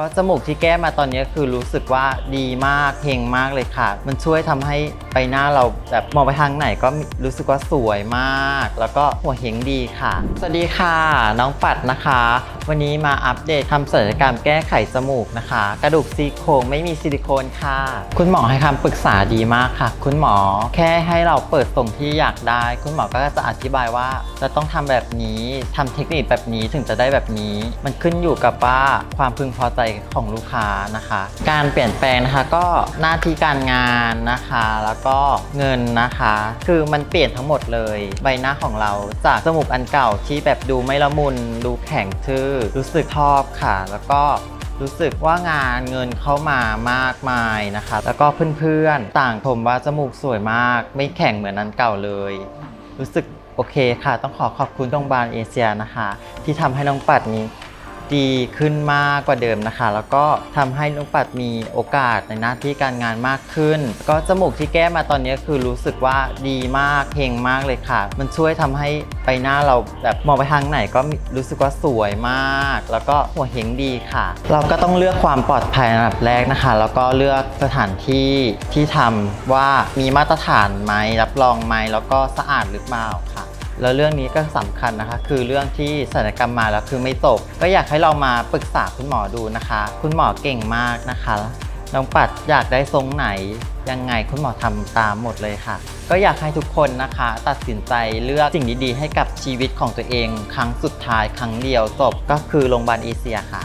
ก็จมูกที่แก้มาตอนนี้คือรู้สึกว่าดีมากเฮงมากเลยค่ะ มันช่วยทำให้ใบหน้าเราแบบมองไปทางไหนก็รู้สึกว่าสวยมาก แล้วก็หัวเฮงดีค่ะ สวัสดีค่ะ น้องปัดนะคะ วันนี้มาอัปเดตทำศัลยกรรมแก้ไขจมูกนะคะ กระดูกซี่โครงไม่มีซิลิโคนค่ะ คุณหมอให้คำปรึกษาดีมากค่ะ คุณหมอแค่ให้เราเปิดตรงที่อยากได้ คุณหมอก็จะอธิบายว่าจะต้องทำแบบนี้ทำเทคนิคแบบนี้ถึงจะได้แบบนี้ มันขึ้นอยู่กับว่าความพึงพอใจของลูกค้านะคะ การเปลี่ยนแปลงนะคะก็หน้าที่การงานนะคะ แล้วก็เงินนะคะ คือมันเปลี่ยนทั้งหมดเลย ใบหน้าของเราจากจมูกอันเก่าที่แบบดูไม่ละมุนดูแข็งทื่อรู้สึกชอบค่ะ แล้วก็รู้สึกว่างานเงินเข้ามามากมายนะคะ แล้วก็เพื่อนๆ ต่างชมว่าจมูกสวยมาก ไม่แข็งเหมือนนั้นเก่าเลย รู้สึกโอเคค่ะ ต้องขอขอบคุณโรงพยาบาลเอเชียนะคะ ที่ทำให้น้องปัดนี้ ดีขึ้นมากกว่าเดิมนะคะ แล้วก็ทำให้น้องปัดมีโอกาสในหน้าที่การงานมากขึ้น ก็จมูกที่แก้มาตอนนี้คือรู้สึกว่าดีมากเฮงมากเลยค่ะ มันช่วยทำให้ใบหน้าเราแบบมองไปทางไหนก็รู้สึกว่าสวยมาก แล้วก็หัวเฮงดีค่ะ เราก็ต้องเลือกความปลอดภัยอันดับแรกนะคะ แล้วก็เลือกสถานที่ที่ทำว่ามีมาตรฐานไหมรับรองไหมแล้วก็สะอาดหรือเปล่าค่ะ แล้วเรื่องนี้ก็สำคัญนะคะ คือเรื่องที่ศัลยกรรมมาแล้วคือไม่ตกก็อยากให้เรามาปรึกษาคุณหมอดูนะคะ คุณหมอเก่งมากนะคะน้องปัดอยากได้ทรงไหนยังไงคุณหมอทำตามหมดเลยค่ะ ก็อยากให้ทุกคนนะคะ ตัดสินใจเลือกสิ่งดีๆให้กับชีวิตของตัวเอง ครั้งสุดท้ายครั้งเดียวจบก็คือโรงพยาบาลเอเชียค่ะ